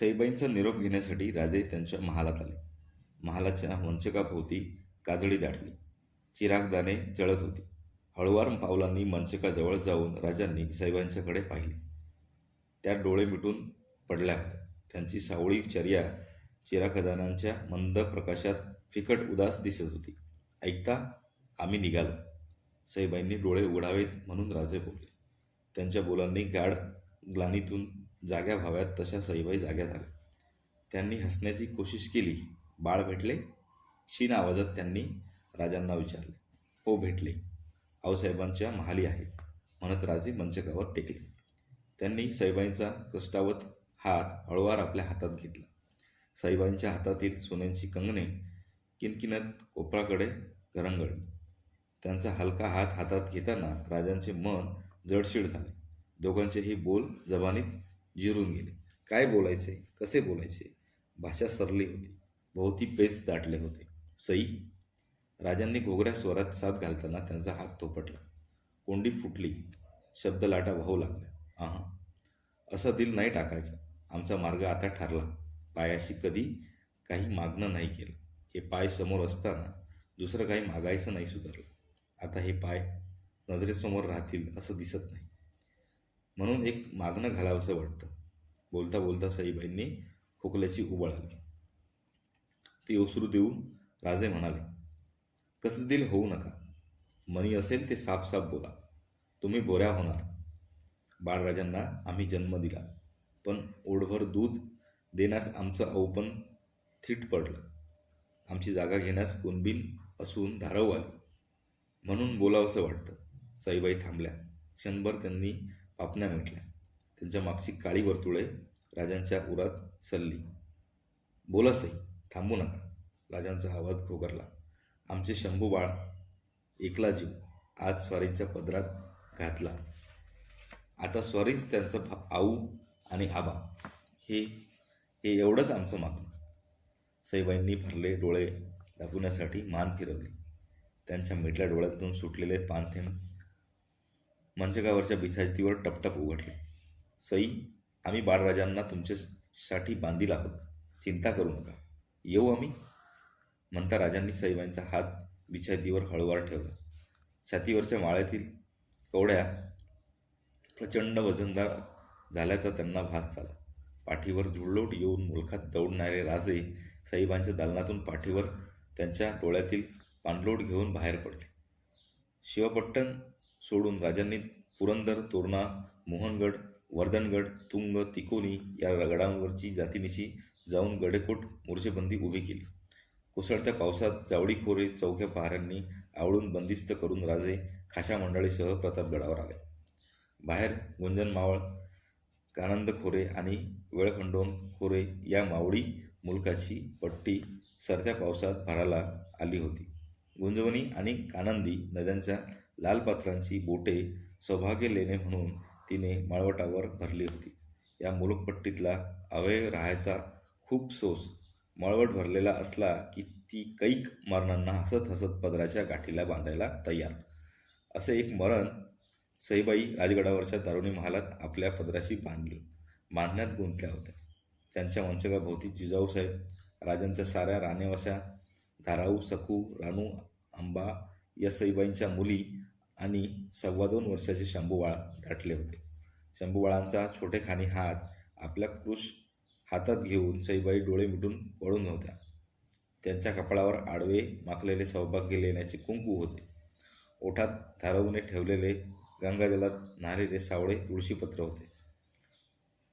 सईबाईंचा निरोप घेण्यासाठी राजे त्यांच्या महालात आले. महालाच्या मंचकाभोवती काजळी दाटली चिरागदाने जळत होती. हळुवार पावलांनी मंचकाजवळ जाऊन राजांनी साहेबांच्याकडे पाहिले. त्या डोळे मिटून पडल्या होत्या. त्यांची सावळी चर्या चिरागदानांच्या मंद प्रकाशात फिकट उदास दिसत होती. ऐकता आम्ही निघालो. साईबाईंनी डोळे उघडावेत म्हणून राजे बोलले. त्यांच्या बोलांनी गाढ ग्लानीतून जाग्या व्हाव्यात तशा सईबाई जाग्या झाल्या. त्यांनी हसण्याची कोशिश केली. बाळ भेटले. क्षीण आवाजात त्यांनी राजांना विचारले हो भेटले. आऊसाहेबांच्या महाली आहे म्हणत राजे मंचकावर टेकले. त्यांनी साईबाईंचा कष्टावत हात हळुवार आपल्या हातात घेतला. साईबाईंच्या हातातील सोन्यांची कंगणे किनकिनत कोपराकडे घरंगळली त्यांचा हलका हात हातात घेताना राजांचे मन जडशीड झाले. दोघांचेही बोल जबानीत जिरून गेले. काय बोलायचे? कसे बोलायचे? भाषा सरली होती. भोवती पेच दाटले होते. सई राजांनी घोगऱ्या स्वरात साथ घालताना त्यांचा हात थोपटला. कोंडी फुटली. शब्द लाटा वाहू लागल्या. आहा. असं दिल नाही टाकायचं. आमचा मार्ग आता ठरला. पायाशी कधी काही मागणं नाही केलं. हे पाय समोर असताना दुसरं काही मागायचं नाही सुधारलं. आता हे पाय नजरेसमोर राहतील असं दिसत नाही. म्हणून एक मागणं घालावंसं वाटतं. बोलता बोलता साईबाईंनी खोकल्याची उबळ आली ती ओसरू देऊन राजे म्हणाले कसं दिल होऊ नका. मनी असेल ते साफ साफ बोला. तुम्ही बोऱ्या होणार. बाळराजांना आम्ही जन्म दिला. पण ओढभर दूध देण्यास आमचं औपण थीट पडलं. आमची जागा घेण्यास कुणबीन असून धारव आली. म्हणून बोलावंसं वाटतं. साईबाई थांबल्या. क्षणभर त्यांनी पापण्या मिटल्या त्यांच्या मागची काळी वर्तुळे राजांच्या उरात सल्ली. बोला सई थांबू नका. राजांचा आवाज घोगरला. आमचे शंभू बाळ एकला जीव. आज स्वारींच्या पदरात घातला. आता स्वारीच त्यांचं भा- आऊ आणि आबा. हे हे एवढंच आमचं मागणं. सईबाईंनी भरले डोळे दाबवण्यासाठी मान फिरवली. त्यांच्या मिटल्या डोळ्यातून सुटलेले पानथेंब मंचकावरच्या बिछायतीवर टपटप उघडले. सई आम्ही बाळराजांना तुमच्यासाठी बांधील आहोत. चिंता करू नका. येऊ आम्ही? म्हणता राजांनी सईबाईंचा हात बिछायतीवर हळूवार ठेवला. छातीवरच्या माळ्यातील कवड्या प्रचंड वजनदार झाल्याचा त्यांना भास झाला. पाठीवर झुळलोट येऊन मुलखात दौडणारे राजे सईबांच्या दालनातून पाठीवर त्यांच्या डोळ्यातील पाणलोट घेऊन बाहेर पडले. शिवपट्टण सोडून राजांनी पुरंदर तोरणा मोहनगड वर्धनगड तुंग तिकोनी या गडांवरची जातीनिशी जाऊन गडेकोट मोर्चेबंदी उभी केली. कोसळत्या पावसात जावडीखोरे चौक्या पहाऱ्यांनी आवळून बंदिस्त करून राजे खाशा मंडळीसह प्रतापगडावर आले. बाहेर गुंजन मावळ कानंद खोरे आणि वेळखंडोन खोरे या मावळी मुलकाची पट्टी सरत्या पावसात भराला आली होती. गुंजवणी आणि कानंदी नद्यांच्या लाल पात्रांची बोटे सौभाग्य लेणे म्हणून तिने माळवटावर भरली होती. या मुलुकपट्टीतला अवयव राहायचा खूप सोस. मळवट भरलेला असला की ती कैक मरणांना हसत हसत पदराच्या गाठीला बांधायला तयार. असे एक मरण सईबाई राजगडावरच्या दारुणी महालात आपल्या पदराशी बांधली बांधण्यात गुंतल्या होत्या. त्यांच्या वंशकाभोवती जिजाऊसाहेब राजांच्या साऱ्या राणेवशा धाराऊ सखू रानू आंबा या सईबाईंच्या मुली आणि सव्वा दोन वर्षाचे शंभूबाळ दाटले होते. शंभूबाळांचा छोटेखानी हात आपल्या कृश हातात घेऊन सईबाई डोळे मिटून वळून होत्या. त्यांच्या कपाळावर आडवे माखलेले सौभाग्य लेण्याचे कुंकू होते. ओठात धारवूने ठेवलेले गंगाजलात न्हालेले सावळे तुळशीपत्र होते.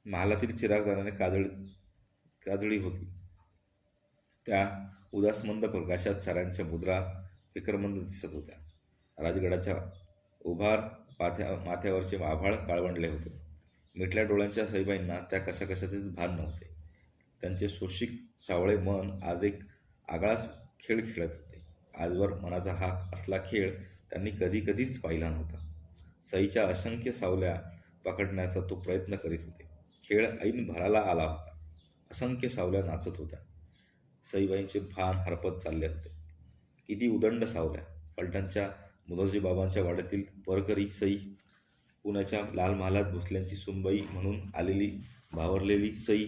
महालातील चिरागदाराने काजळ काजळी होती. त्या उदासमंद प्रकाशात साऱ्यांच्या मुद्रा विक्रमंद दिसत होत्या. राजगडाच्या उभार पाथ्या माथ्यावरचे आभाळ काळवंडले होते. मिठल्या डोळ्यांच्या सईबाईंना त्या कशाकशाचेच भान नव्हते. त्यांचे सोशिक सावळे मन आज एक आगळाच खेळ खेळत होते. आजवर मनाचा हा असला खेळ त्यांनी कधी कधीच पाहिला नव्हता. सईच्या असंख्य सावल्या पकडण्याचा तो प्रयत्न करीत होते. खेळ ऐन भराला आला होता. असंख्य सावल्या नाचत होत्या. सईबाईंचे भान हरपत चालले होते. किती उदंड सावल्या पलटणच्या बाबांच्या वाड्यातील परकरी सई पुण्याच्या लाल महालात भोसल्यांची सुनबाई म्हणून आलेली भावरलेली सई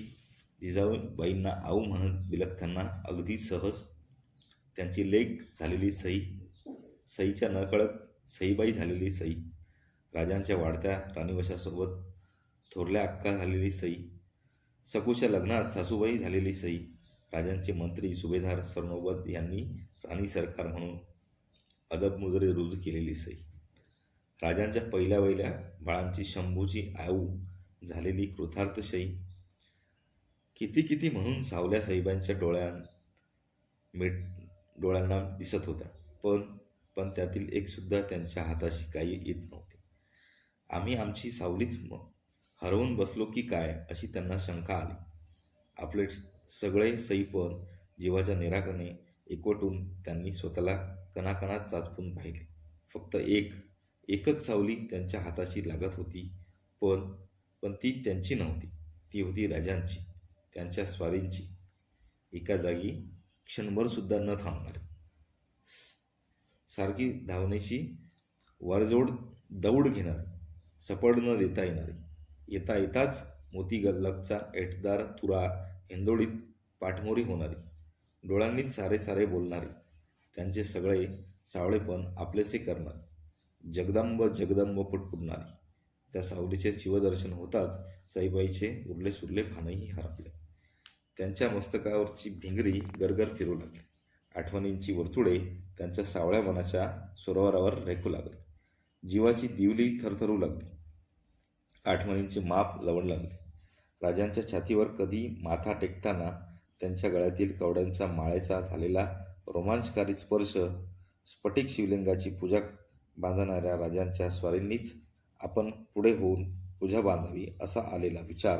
जिजाऊबाईंना आऊ म्हणत बिलगताना अगदी सहज त्यांची लेख झालेली सई सईच्या नकळत सईबाई झालेली सई राजांच्या वाढत्या राणीवशासोबत थोरल्या अक्का झालेली सई सकूच्या लग्नात सासूबाई झालेली सई राजांचे मंत्री सुभेदार सरनोबत यांनी राणी सरकार म्हणून अदब मुजरे रुजू केलेली सई. राजांच्या पहिल्या वहिल्या बाळांची शंभूची आऊ झालेली कृतार्थ सई. किती किती म्हणून सावल्या साहेबांच्या डोळ्यां मिट डोळ्यांना दिसत होत्या. पण पण त्यातील एकसुद्धा त्यांच्या हाताशी काही येत नव्हते. आम्ही आमची सावलीच म हरवून बसलो की काय अशी त्यांना शंका आली. आपले सगळे सईपण जीवाच्या निराकरणे एकवटून त्यांनी स्वतःला कणाकणात चाचपून पाहिले. फक्त एक एकच सावली त्यांच्या हाताशी लागत होती पण पण ती त्यांची नव्हती. ती होती राजांची त्यांच्या स्वारींची. एका जागी क्षणभरसुद्धा न थांबणारी. सारखी धावण्याची वरजोड दौड घेणारी सपड न देता येणारी. येता येताच मोती गल्लकचा एटदार तुरा हिंदोळीत पाठमोरी होणारी. डोळ्यांनीच सारे सारे बोलणारी. त्यांचे सगळे सावळेपण आपलेसे करणार. जगदंब जगदंब पुटपुटणारी त्या सावलीचे शिवदर्शन होताच साईबाईचे उरले सुरले भानही हरपले. त्यांच्या मस्तकावरची भिंगरी गरगर फिरू लागली. आठवणींची वर्तुळे त्यांच्या सावळ्या मनाच्या सरोवरावर रेखू लागली. जीवाची दिवली थरथरू लागली. आठवणींचे माप लवण लागले. राजांच्या छातीवर कधी माथा टेकताना त्यांच्या गळ्यातील कवड्यांचा माळेचा झालेला रोमांचकारी स्पर्श स्फटिक शिवलिंगाची पूजा बांधणाऱ्या राजांच्या स्वारींनीच आपण पुढे होऊन पूजा बांधावी असा आलेला विचार.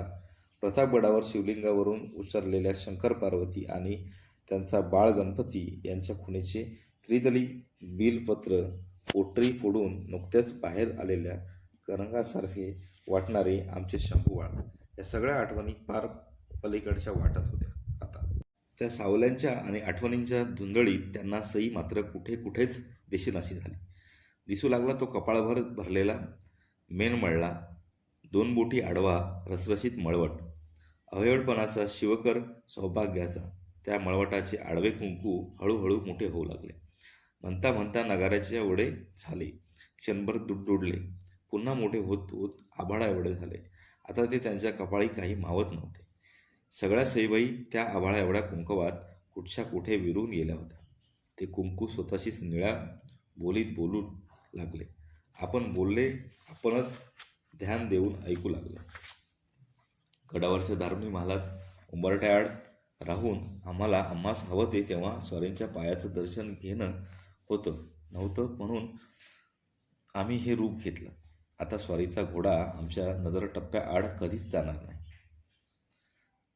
प्रतापगडावर शिवलिंगावरून उचरलेल्या शंकर पार्वती आणि त्यांचा बाळ गणपती यांच्या खुणेचे त्रिदली बिलपत्र पोटरी फोडून नुकत्याच बाहेर आलेल्या करंगासारखे वाटणारे आमचे शंभूवाळ या सगळ्या आठवणी फार पलीकडच्या वाटत होत्या. त्या सावल्यांच्या आणि आठवणींच्या धुंदळीत त्यांना सई मात्र कुठे कुठेच दिशेनाशी झाली. दिसू लागला तो कपाळभर भरलेला मेन मळला दोन बोटी आडवा रसरशीत मळवट अवयवडपणाचा शिवकर सौभाग्याचा. त्या मळवटाचे आडवे कुंकू हळूहळू मोठे होऊ लागले. म्हणता म्हणता नगाऱ्याचे एवढे झाले क्षणभर दुडदुडले. पुन्हा मोठे होत होत आभाळा एवढे झाले. आता ते त्यांच्या कपाळी काही मावत नव्हते. सगळ्या सईबाई त्या आभाळा एवढ्या कुंकवात कुठच्या कुठे विरून गेल्या होत्या. ते कुंकू स्वतःशीच निळ्या बोलीत बोलू लागले. आपण बोलले आपणच ध्यान देऊन ऐकू लागलो. गडावरच्या दारुणी महालात उंबरट्याआड राहून आम्हाला आम्हास हवं ते तेव्हा स्वारींच्या पायाचं दर्शन घेणं होतं नव्हतं म्हणून आम्ही हे रूप घेतलं. आता स्वारीचा घोडा आमच्या नजर टप्प्याआड कधीच जाणार नाही.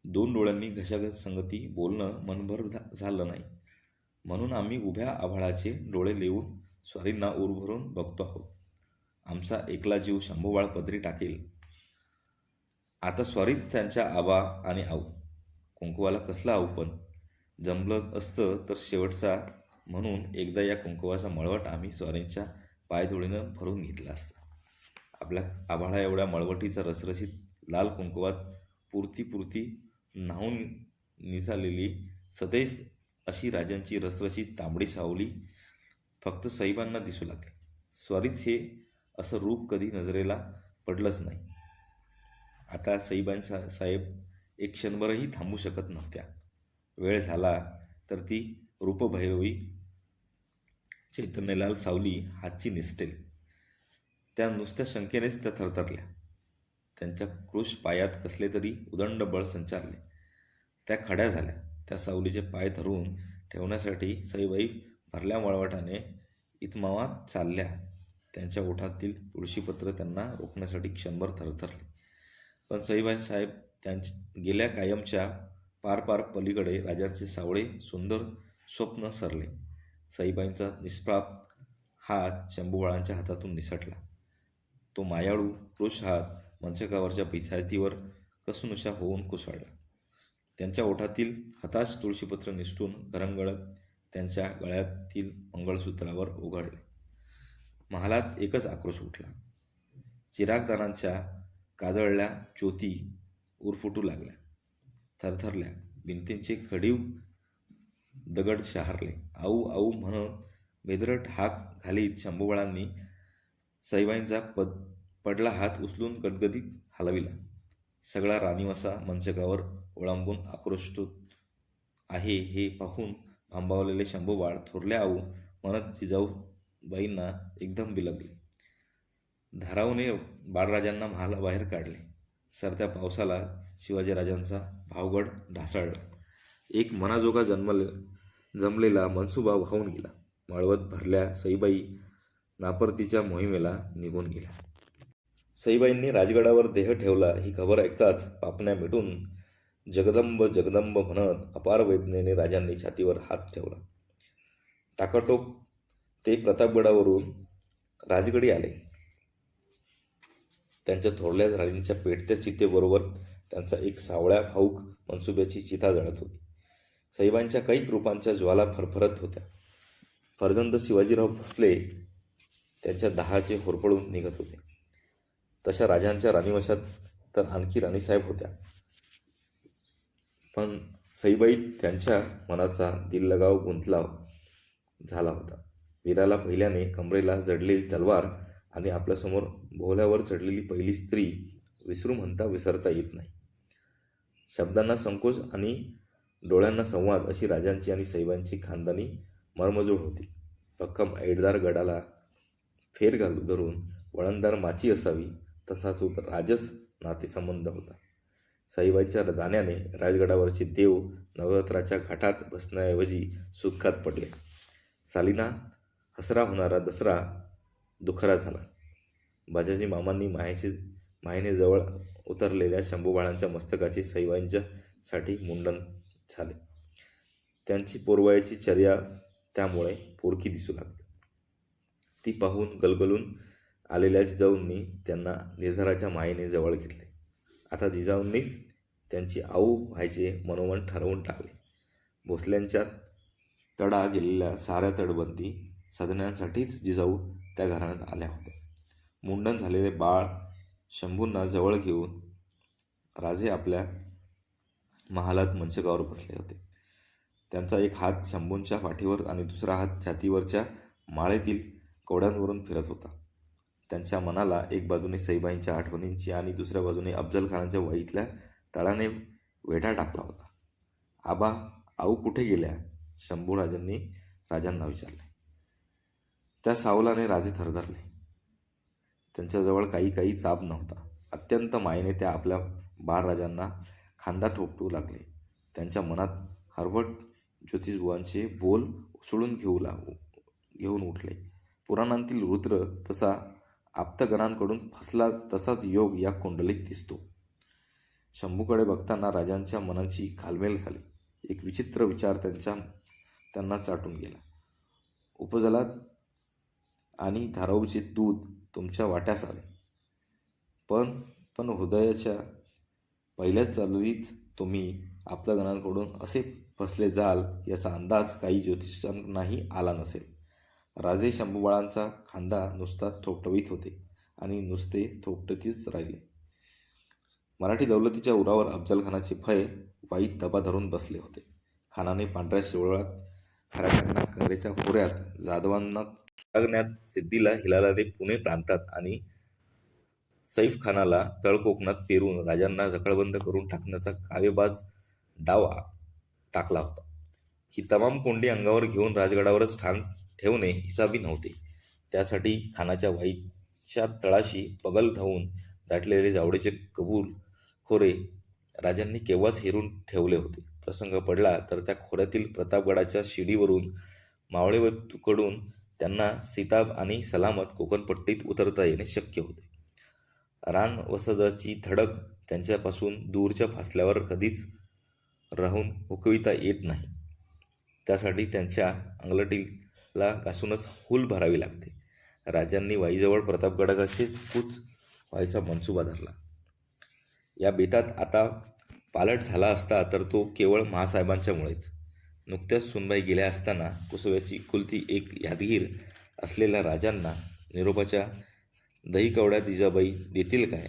दोन डोळ्यांनी घशाघत संगती बोलणं मनभर झालं नाही. म्हणून आम्ही उभ्या आभाळाचे डोळे लिहून स्वारींना उरभरून बघतो आहोत. आमचा एकला जीव शंभूबाळ पदरी टाकेल. आता स्वारीत त्यांच्या आबा आणि आऊ. कुंकुवाला कसला आऊ पण? जमलं असतं तर शेवटचा म्हणून एकदा या कुंकुवाचा मळवट आम्ही स्वारींच्या पायधुळीनं भरून घेतला असता. आपल्या आभाळा एवढ्या मळवटीचा रसरशीत लाल कुंकुवात पुरती पुरती न्हावून निसालेली सदैच अशी राजांची रसरशीत तांबडी सावली. फक्त साहेबांना दिसू लागली. स्वारीत हे असं रूप कधी नजरेला पडलंच नाही. आता साईबांसा साहेब एक क्षणभरही थांबू शकत नव्हत्या. वेळ झाला तर ती रूपभैरवी चैतन्यलाल सावली हातची निसटेल. त्या नुसत्या शंकेनेच त्या थरथरल्या. त्यांच्या कृष पायात कसले तरी उदंड बळ संचारले. त्या खड्या झाल्या. त्या सावलीचे पाय धरून ठेवण्यासाठी सईबाई भरल्या मळवटाने इतमावात चालल्या. त्यांच्या ओठातील तुळशीपत्र त्यांना रोखण्यासाठी क्षणभर थरथरले. पण सईबाई साहेब त्यांच्या गेल्या कायमच्या पार पार पलीकडे राजांचे सावळे सुंदर स्वप्न सरले. सईबाईंचा निष्पाप हात शंभूबाळांच्या हातातून निसटला. तो मायाळू पुरुष हात मंचकावरच्या पिसायतीवर कसनुशा होऊन कोसळला. त्यांच्या ओठातील हताश तुळशीपत्र निसटून घरंगळत त्यांच्या गळ्यातील मंगळसूत्रावर उघडले महालात एकच आक्रोश उठला. चिरागदानांच्या काजळल्या ज्योती उरफुटू लागल्या. थरथरल्या भिंतींचे खडीव दगड शहारले. आऊ आऊ म्हणून बेदरट हाक घालीत शंभूबळांनी सईबाईंचा पद पडला हात उचलून गदगदीत हलविला. सगळा राणीवसा मंचकावर ओळंबून आक्रोष्ट आहे हे पाहून आंबावलेले शंभूबाळ थोरल्या आऊ म्हणत जिजाऊबाईंना एकदम बिलगले. धारावने बाळराजांना महालाबाहेर काढले. सरत्या पावसाला शिवाजीराजांचा भावगड ढासळला. एक मनाजोगा जन्मले जमलेला मनसुबा वाहून गेला. माळवत भरल्या सईबाई नापरतीच्या मोहिमेला निघून गेल्या सईबाईंनी राजगडावर देह ठेवला ही खबर ऐकताच पापण्या मिटून जगदंब जगदंब म्हणत अपार वेदनेने राजांनी छातीवर हात ठेवला. टाकाटोप ते प्रतापगडावरून राजगडी आले. त्यांच्या थोरल्या राणींच्या पेटत्या चितेबरोबर त्यांचा एक सावळ्या भाऊक मनसुब्याची चिता जळत होती. साहेबांच्या काही कृपांच्या ज्वाला फरफरत होत्या. फरजंद शिवाजीराव भोसले त्यांच्या दहाचे होरपळून निघत होते. तशा राजांच्या राणीवशात तर आणखी राणीसाहेब होत्या. पण सईबाई त्यांच्या मनाचा दिललगाव गुंतलाव झाला होता. वीराला पहिल्याने कमरेला जडलेली तलवार आणि आपल्यासमोर भोवल्यावर चढलेली पहिली स्त्री विसरू म्हणता विसरता येत नाही. शब्दांना संकोच आणि डोळ्यांना संवाद अशी राजांची आणि सैबांची खानदानी मर्मजोड होती. भक्कम ऐडदार गडाला फेर घालू धरून वळणदार माची असावी तसा राजस नातेसंबंध होता. साईबाईच्या जाण्याने राजगडावरचे देव नवरात्राच्या घाटात बसण्याऐवजी सुखात पडले. सालिना हसरा होणारा दसरा दुखरा झाला. बाजाजी मामांनी मायेचे मायेने जवळ उतरलेल्या शंभूबाळांच्या मस्तकाचे सैवांच्यासाठी मुंडन झाले. त्यांची पोरवायाची चर्या त्यामुळे पोरकी दिसू लागली. ती पाहून गलगलून आलेल्या जिजाऊंनी त्यांना निर्धाराच्या मायेने जवळ घेतले. आता जिजाऊंनीच त्यांची आऊ व्हायचे मनोमन ठरवून टाकले. भोसल्यांच्या तडा गेलेल्या साऱ्या तडबंदी साधण्यासाठीच जिजाऊ त्या घराण्यात आल्या होत्या. मुंडन झालेले बाळ शंभूंना जवळ घेऊन राजे आपल्या महालात मंचकावर बसले होते. त्यांचा एक हात शंभूंच्या पाठीवर आणि दुसरा हात छातीवरच्या माळेतील कवड्यांवरून फिरत होता. त्यांच्या मनाला एक बाजूने सईबाईंच्या आठवणींची आणि दुसऱ्या बाजूने अफजल खानाच्या वाईतल्या तळाने वेढा टाकला होता. आबा आऊ कुठे गेल्या? शंभूराजांनी राजांना विचारले. त्या सावलाने राजे थरथरले त्यांच्याजवळ काही काही चाप नव्हता. अत्यंत मायेने त्या आपल्या बाळराजांना खांदा ठोकटू लागले. त्यांच्या मनात हरवट ज्योतिषबुवांचे बोल उसळून घेऊ लागू घेऊन उठले. पुराणांतील रुद्र तसा आप्तगणांकडून फसला तसाच योग या कुंडलीत दिसतो. शंभूकडे बघताना राजांच्या मनाची घालमेल झाली. एक विचित्र विचार त्यांच्या त्यांना चाटून गेला. उपजलात आणि धाराऊचे दूध तुमच्या वाट्यास आले. पण पण हृदयाच्या पहिल्याच चालवीच तुम्ही आप्तगणांकडून असे फसले जाल याचा अंदाज काही ज्योतिषांनाही आला नसेल. राजे शंभूबाळांचा खांदा नुसता थोपटवीत होते आणि नुसते थोपटतीच राहिले. मराठी दौलतीच्या उरावर अफजलखानाचे फय वाईट वाईत दबा धरून बसले होते. खानाने पांढऱ्या शिवळात खराट्यांना करेच्या खोऱ्यात जाधवांना लागण्यात सिद्धीला हिलालाने पुणे प्रांतात आणि सैफ खानाला तळकोकणात पेरून राजांना जखळबंद करून टाकण्याचा कावेबाज डाव टाकला होता. ही तमाम कोंडी अंगावर घेऊन राजगडावरच ठाण ठेवणे हिसाबी नव्हते. त्यासाठी खानाच्या वाईच्या तळाशी पगल धावून दाटलेले जावडेचे कबूल खोरे राजांनी केव्हाच हिरून ठेवले होते. प्रसंग पडला तर त्या खोऱ्यातील प्रतापगडाच्या शिडीवरून मावळेवतूकडून त्यांना सीताब आणि सलामत कोकणपट्टीत उतरता येणे शक्य होते. रान वसदाची धडक त्यांच्यापासून दूरच्या फासल्यावर कधीच राहून हुकविता येत नाही. त्यासाठी त्यांच्या ला घासूनच हुल भरावी लागते. राजांनी वाईजवळ प्रतापगडाचेच कूच व्हायचा मनसुबा धरला. या बेतात आता पालट झाला असता तर तो केवळ महासाहेबांच्यामुळेच. नुकत्याच सुनबाई गेल्या असताना कुसव्याची कुलती एक यादगीर असलेल्या राजांना निरोपाच्या दहीकवड्या जिजाबाई देतील काय?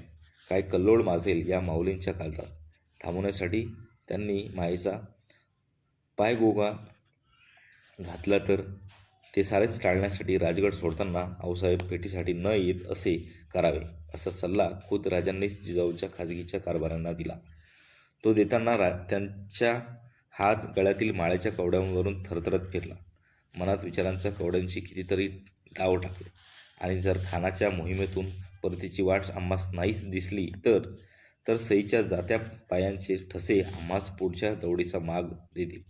काय कल्लोळ माजेल या माऊलींच्या काळात थांबवण्यासाठी त्यांनी मायेचा पायगोगा घातला तर ते सारेच टाळण्यासाठी राजगड सोडताना आऊसाहेब भेटीसाठी न येत असे करावे असा सल्ला खुद राजांनीच जिजाऊच्या खाजगीच्या कारभारांना दिला. तो देताना रा त्यांच्या हात गळ्यातील माळ्याच्या कवड्यांवरून थरथरत फिरला. मनात विचारांच्या कवड्यांची कितीतरी डाव टाकले आणि जर खानाच्या मोहिमेतून परतीची वाट आम्हास नाहीच दिसली तर तर सईच्या जात्या पायांचे ठसे आम्हास पुढच्या दौडीचा माग देतील.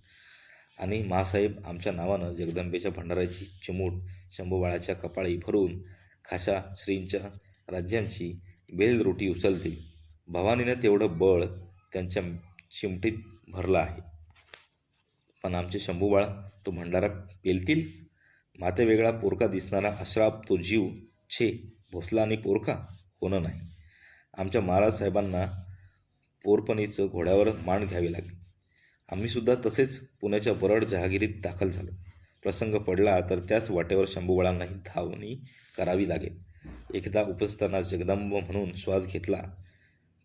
आणि मासाहेब आमच्या नावानं जगदंबेच्या भंडाराची चिमूट शंभूबाळाच्या कपाळी भरून खाशा श्रींच्या राज्यांची बेलरोटी उचलतील. भवानीनं तेवढं बळ त्यांच्या चिमटीत भरलं आहे. पण आमचे शंभूबाळ तो भंडारा पेलतील? माते वेगळा पोरका दिसणारा अश्राप तो जीव छे भोसला आणि पोरका होणं नाही. आमच्या महाराज साहेबांना पोरपणीचं घोड्यावर मांड घ्यावी लागेल. आम्हीसुद्धा तसेच पुण्याच्या बरड जहागिरीत दाखल झालो. प्रसंग पडला तर त्याच वाटेवर शंभूबाळांनाही धावणी करावी लागेल. एकदा उपस्थाना जगदंब म्हणून श्वास घेतला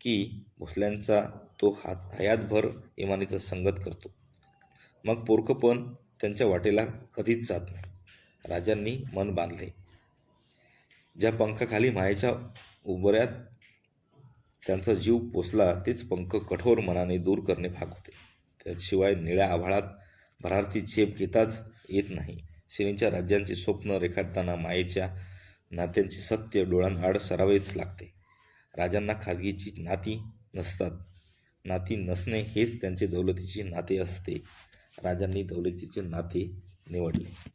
की भोसल्यांचा तो हात हयातभर इमानीचा संगत करतो. मग पोरकं पण त्यांच्या वाटेला कधीच जात नाही. राजांनी मन बांधले. ज्या पंखाखाली मायेच्या उबऱ्यात त्यांचा जीव पोचला तेच पंख कठोर मनाने दूर करणे भाग होते. त्याशिवाय निळ्या आभाळात भरारती झेप घेताच येत नाही. श्रींच्या राज्यांचे स्वप्न रेखाटताना मायेच्या नात्यांचे सत्य डोळ्यांआड सरावेच लागते. राजांना खाजगीची नाती नसतात. नाती नसणे हेच त्यांचे दौलतीचे नाते असते. राजांनी दौलतीचे नाते निवडले.